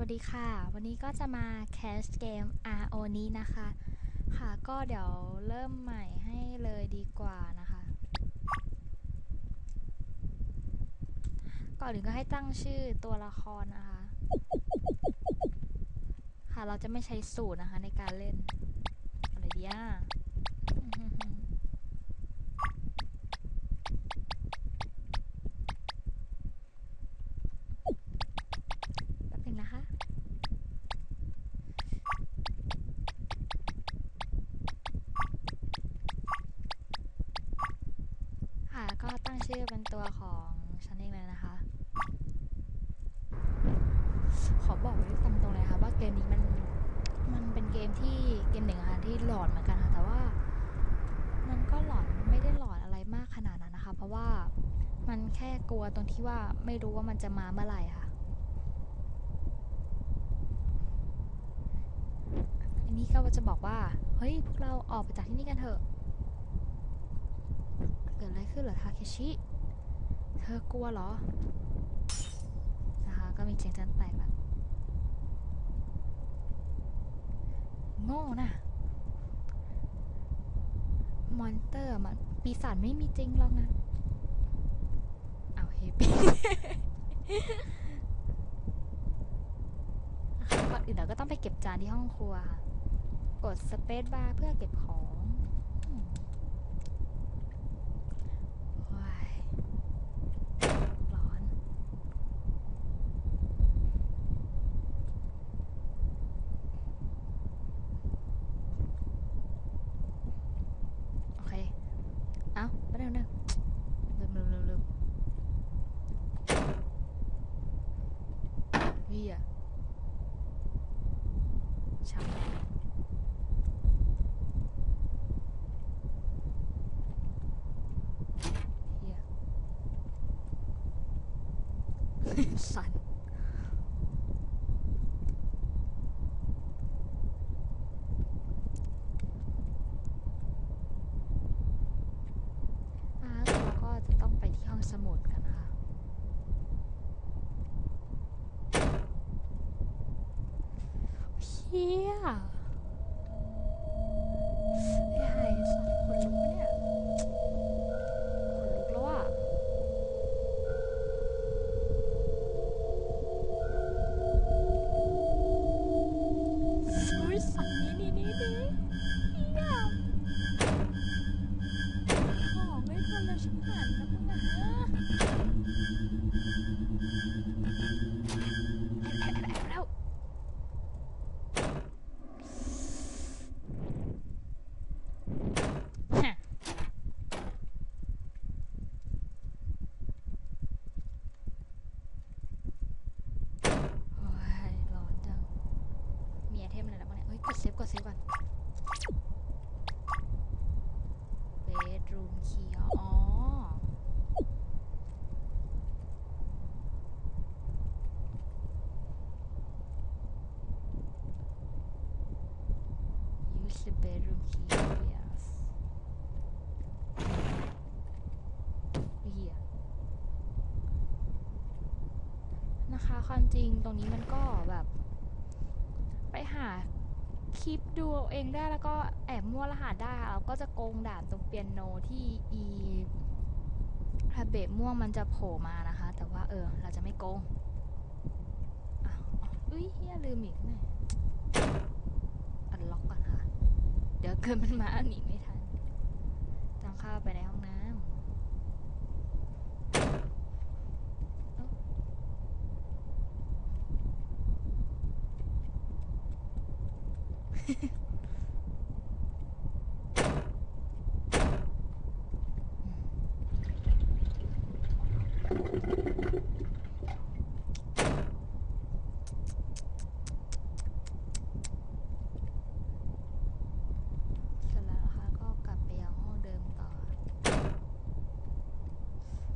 วัสดีค่ะ วันนี้ก็จะมาแคสเกม RO นี้นะคะ ค่ะก็เดี๋ยวเริ่มใหม่ให้เลยดีกว่านะคะ ก่อนอื่นก็ให้ตั้งชื่อตัวละครนะคะ ค่ะเราจะไม่ใช้สูตรนะคะในการเล่น อะไรดีอะอืมฮึ่มๆแป๊บหนึงนะคะ ค่ะก็ ตั้งชื่อเป็นตัวของฉันเองเลยนะคะ ขอบอกไว้ตามตรงเลยค่ะว่าเกมนี้มันมันเป็นเกมที่เกมหนึ่งค่ะที่หลอนเหมือนกันค่ะแต่ว่ามันก็หลอนไม่ได้หลอนอะไรมากขนาดนั้นนะคะ เพราะว่ามันแค่กลัวตรงที่ว่าไม่รู้ว่ามันจะมาเมื่อไหร่ค่ะอันนี้ก็จะบอกว่า เฮ้ย พวกเราออกไปจากที่นี่กันเถอะ ขึ้นเหรอทาเคชิ เธอกลัวเหรอ นะคะก็มีเสียงจันแตกแบบโง่น่ะมอนเตอร์มันปีศาจไม่มีจริงหรอกนะเอาวเฮปปี้ก่อนอื่นเราก็ต้องไปเก็บจานที่ห้องครัวค่ะ กดสเปซบาร์เพื่อเก็บของอืมว้ายร้อน โอเค เอ้าไปเร็วเร็วลืมลืมลืมลืมเฮียช่างแม่งเฮีย สั่นอ่าเราก็จะต้องไปที่ห้อง สมุทรกันค่ะ เพี้ย bedroom key อ๋ นะคะความจริงตรงนี้มันก็แบบ ไปหาคลิปดูเองได้แล้วก็แอบมั่วรหัสได้ค่ะเราก็จะโกงด่านตรงเปียโนที่อีฮาเบะม่วงมันจะโผล่มานะคะ แต่ว่าเออ เราจะไม่โกงอ้าวอุ้ยเฮียลืมอีกแม่อันล็อกก่อนค่ะ เดี๋ยวเกินมันมาหนีไม่ทันต้องเข้าไปในห้องน้ำเอ้าเสร็จแล้วนะคะก็กลับไปยังห้องเดิมต่อ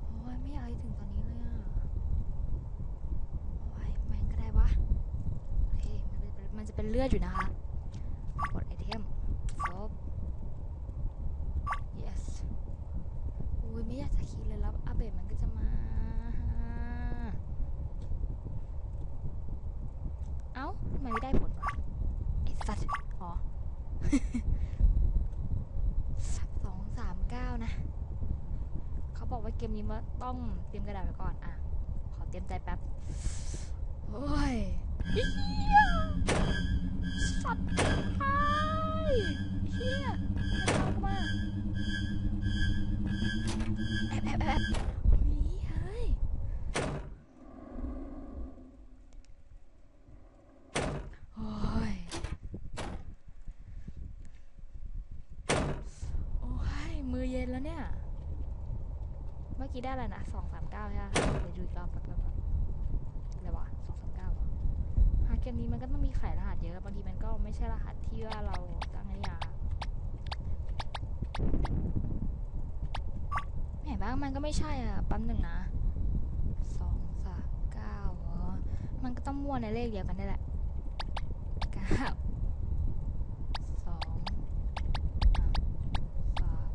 โอ้ยไม่อยากให้ถึงตอนนี้เลยอะ โอ้ยแม่งก็ได้วะ โอเค มัน จะเป็นเลือดอยู่นะคะกดไอเทมซบ yes อุ้ยไม่อยากจะคิดเลยแล้วอาเบะมันก็จะมาเอ้าทำไมไม่ได้ผลวะไอสัตว์อ๋อสองสามเก้านะ เขาบอกว่าเกมนี้มันต้องเตรียมกระดาษไว้ก่อน อะ ขอเตรียมใจแป๊บ โอ้ย สัตว์ไอ้เฮียมันเข้ามาแอบแอบแอบนี่เฮ้ยโอ้ยโอ้ยมือเย็นแล้วเนี่ย เมื่อกี้ได้อะไรนะสองสามเก้าใช่ไหมเดี๋ยวดูอีกรอบแป๊บแป๊บแป๊บอะไรวะสองสามเก้าวะหา เกมนี้มันก็ต้องมีขายรหัสเยอะบางทีมันก็ไม่ใช่รหัสที่ว่าเราตั้งไอ้นี่อะแหมบ้างมันก็ไม่ใช่อะปั๊มหนึ่งนะสองสามเก้าเหรอมันก็ต้องมั่วในเลขเดียวกันนี่แหละเก้าสองสาม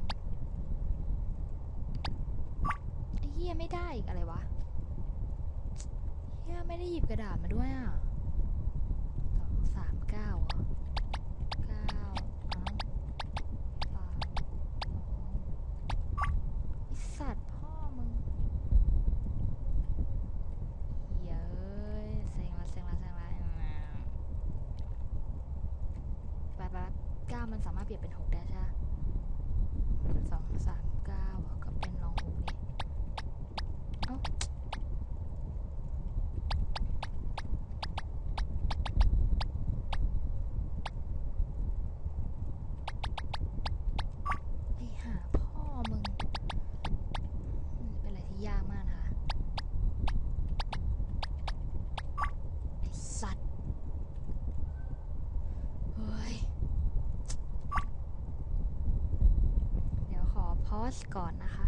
เฮียไม่ได้อีกอะไรวะเฮียไม่ได้หยิบกระดาษมาด้วยอะสองสามเก้าเหรอเก้าเอ้าสามสองไอสัตว์พ่อมึงเหี้ยเอ้ยเซ็งละเซ็งละเซ็งละอืมไปไปเก้ามันสามารถเปลี่ยนเป็นหกได้ใช่ปะสองสามเก้าอก็เป็นลองหกดิ เอ้าไอ้หาพ่อมึงมันเป็นอะไรที่ยากมากนะคะ ไอ้สัตว์ เฮ้ย เดี๋ยวขอพอ สก่อนนะคะ